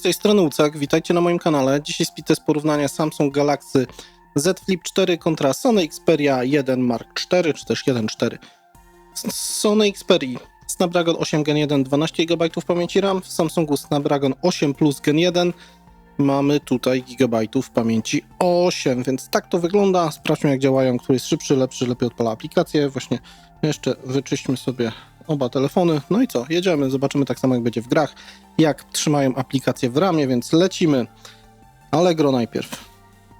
z tej strony Ucek, witajcie na moim kanale. Dzisiaj speedtest porównania Samsung Galaxy Z Flip 4 kontra Sony Xperia 1 Mark IV, czy też 1.4. Sony Xperia Snapdragon 8 Gen 1, 12 GB pamięci RAM, w Samsungu Snapdragon 8 Plus Gen 1 mamy tutaj gigabajtów pamięci 8, więc tak to wygląda. Sprawdźmy jak działają, który jest szybszy, lepszy, lepiej odpala aplikację. Właśnie jeszcze wyczyśćmy sobie oba telefony. No i co? Jedziemy, zobaczymy tak samo jak będzie w grach, jak trzymają aplikację w ramie, więc lecimy. Allegro najpierw.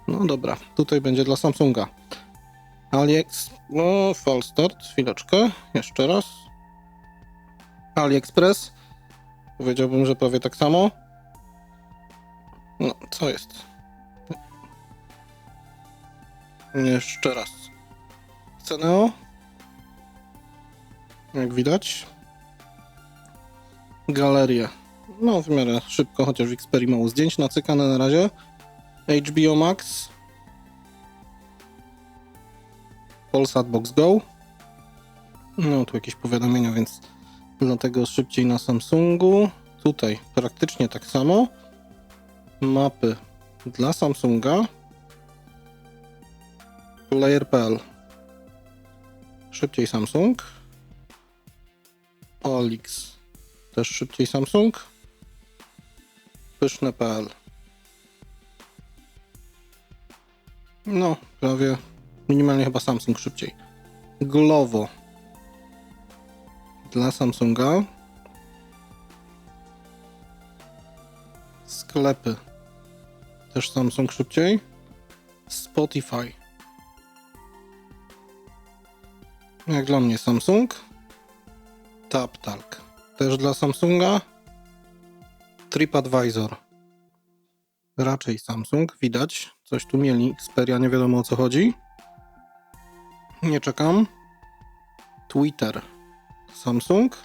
No dobra, tutaj będzie dla Samsunga. AliEx... No, fall start, chwileczkę, jeszcze raz. AliExpress. Powiedziałbym, że prawie tak samo. No, co jest? Jeszcze raz. Ceneo. Jak widać. Galeria. No, w miarę szybko, chociaż w Xperia mało zdjęć nacykane na razie. HBO Max. Polsat Box Go. No, tu jakieś powiadomienia, więc dlatego szybciej na Samsungu. Tutaj praktycznie tak samo. Mapy dla Samsunga. Player.pl. Szybciej Samsung. Olix. Też szybciej Samsung. Pyszne.pl. No, prawie minimalnie chyba Samsung szybciej. Glovo. Dla Samsunga. Sklepy. Też Samsung szybciej. Spotify. Jak dla mnie Samsung. TapTalk. Też dla Samsunga. TripAdvisor. Raczej Samsung, widać. Coś tu mieli. Xperia, nie wiadomo o co chodzi. Nie czekam. Twitter. Samsung.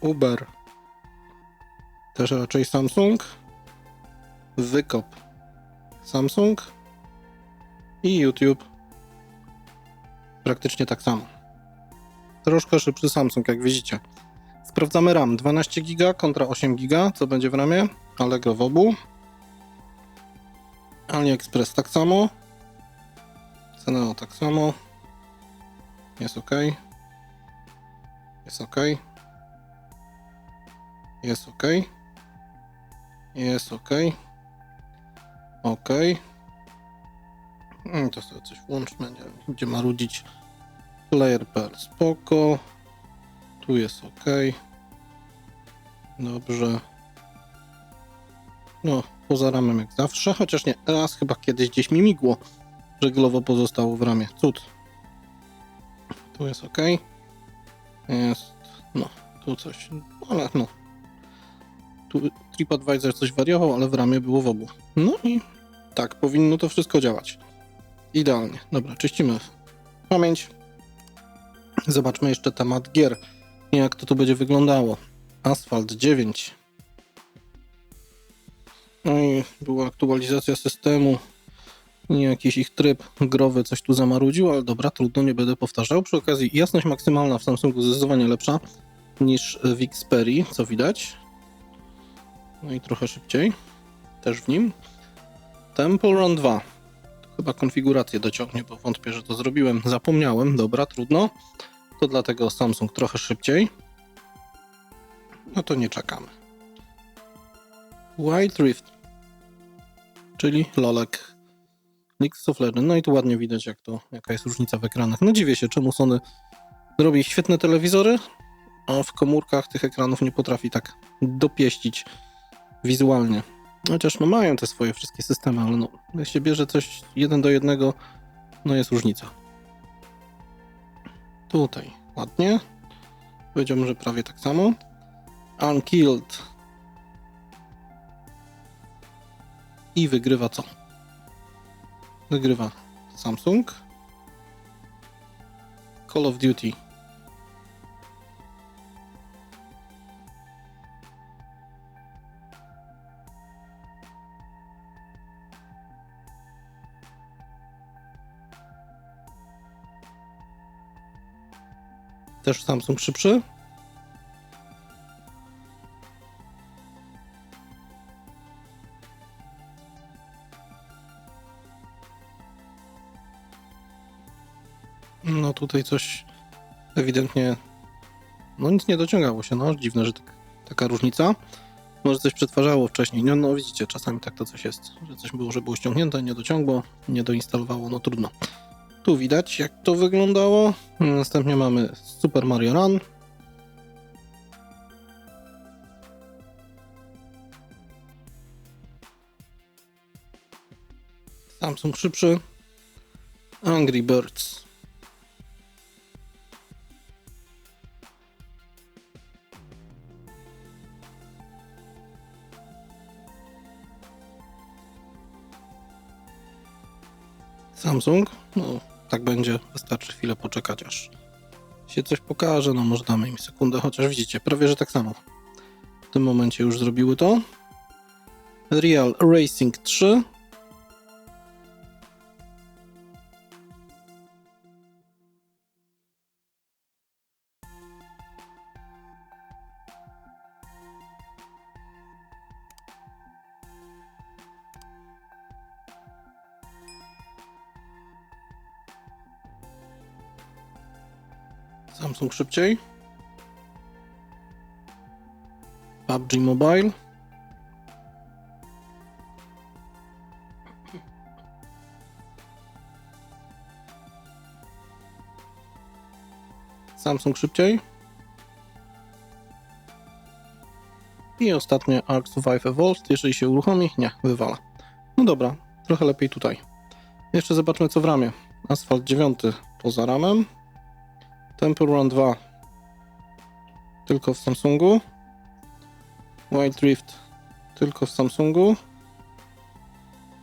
Uber. Też raczej Samsung. Wykop. Samsung. I YouTube. Praktycznie tak samo. Troszkę szybszy Samsung, jak widzicie. Sprawdzamy RAM. 12 GB kontra 8 GB. Co będzie w ramie? Allegro w obu. AliExpress tak samo. Ceneo tak samo. Jest ok. Jest ok. Jest ok. Jest ok. Ok. Mm, To sobie coś włączmy, nie wiem, gdzie marudzić. Player.pl spoko. Tu jest ok. Dobrze. No, poza ramem jak zawsze, chociaż nie, raz chyba kiedyś gdzieś mi migło, że glowo pozostało w ramie. Cud. Tu jest ok. Jest, no, tu coś, ale no. Tu TripAdvisor coś wariował, ale w ramie było w obu. No i tak, powinno to wszystko działać. Idealnie. Dobra, czyścimy pamięć. Zobaczmy jeszcze temat gier. Jak to tu będzie wyglądało. Asphalt 9. No i była aktualizacja systemu. I jakiś ich tryb growy coś tu zamarudził, ale dobra, trudno, nie będę powtarzał. Przy okazji jasność maksymalna w Samsungu zdecydowanie lepsza niż w Xperii, co widać. No i trochę szybciej. Też w nim. Temple Run 2. To chyba konfigurację dociągnie, bo wątpię, że to zrobiłem. Zapomniałem, dobra, trudno. To dlatego Samsung trochę szybciej. No to nie czekamy. Wild Rift, czyli Lolek. League of Legends. No i tu ładnie widać, jak to, jaka jest różnica w ekranach. No dziwię się, czemu Sony robi świetne telewizory, a w komórkach tych ekranów nie potrafi tak dopieścić wizualnie. Chociaż no mają te swoje wszystkie systemy, ale no, jak się bierze coś jeden do jednego, no jest różnica. Tutaj ładnie. Powiedziałbym, że prawie tak samo. Unkilled. I wygrywa co? Wygrywa Samsung. Call of Duty. też Samsung szybszy? No tutaj coś ewidentnie, no nic nie dociągało się, no dziwne, że tak, taka różnica. Może coś przetwarzało wcześniej, no, no widzicie, czasami tak to coś jest, że coś było, że było ściągnięte, nie dociągło, nie doinstalowało, no trudno. Tu widać jak to wyglądało. Następnie mamy Super Mario Run. Samsung szybszy. Angry Birds. Samsung. No, tak będzie. Wystarczy chwilę poczekać, aż się coś pokaże. No, może damy im sekundę, chociaż widzicie, prawie że tak samo. W tym momencie już zrobiły to. Real Racing 3. Samsung szybciej. PUBG Mobile. Samsung szybciej. I ostatnie Ark Survive Evolved. Jeżeli się uruchomi, nie, wywala. No dobra, trochę lepiej tutaj. Jeszcze zobaczmy co w ramie. Asfalt 9 poza ramem. Temple Run 2 tylko w Samsungu. Wild Rift tylko w Samsungu.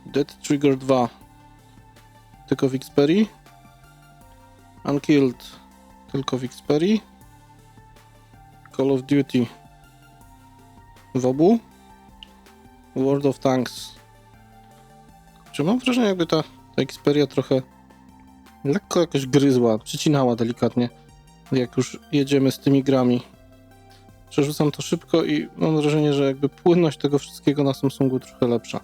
Dead Trigger 2 tylko w Xperia. Unkilled tylko w Xperia. Call of Duty w obu. World of Tanks. Czy mam wrażenie, jakby ta, ta Xperia trochę lekko jakoś gryzła, przycinała delikatnie, jak już jedziemy z tymi grami. Przerzucam to szybko i mam wrażenie, że jakby płynność tego wszystkiego na Samsungu trochę lepsza.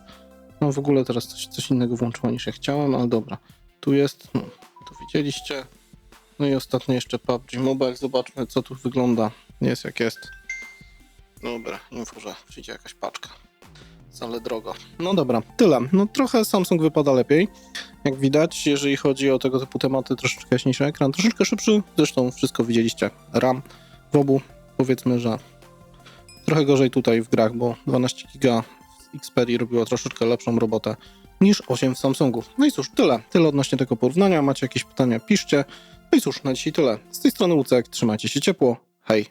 No w ogóle teraz coś, coś innego włączyło niż ja chciałem, ale dobra. Tu jest, no, tu widzieliście. No i ostatnio jeszcze PUBG Mobile. Zobaczmy, co tu wygląda. Jest jak jest. Dobra, info, że przyjdzie jakaś paczka. Ale drogo. No dobra, tyle. No trochę Samsung wypada lepiej. Jak widać, jeżeli chodzi o tego typu tematy, troszeczkę jaśniejszy ekran, troszeczkę szybszy. Zresztą wszystko widzieliście. RAM w obu. Powiedzmy, że trochę gorzej tutaj w grach, bo 12 giga w Xperia robiło troszeczkę lepszą robotę niż 8 w Samsungu. No i cóż, tyle. Tyle odnośnie tego porównania. Macie jakieś pytania, piszcie. No i cóż, na dzisiaj tyle. Z tej strony Lucek, trzymajcie się ciepło. Hej!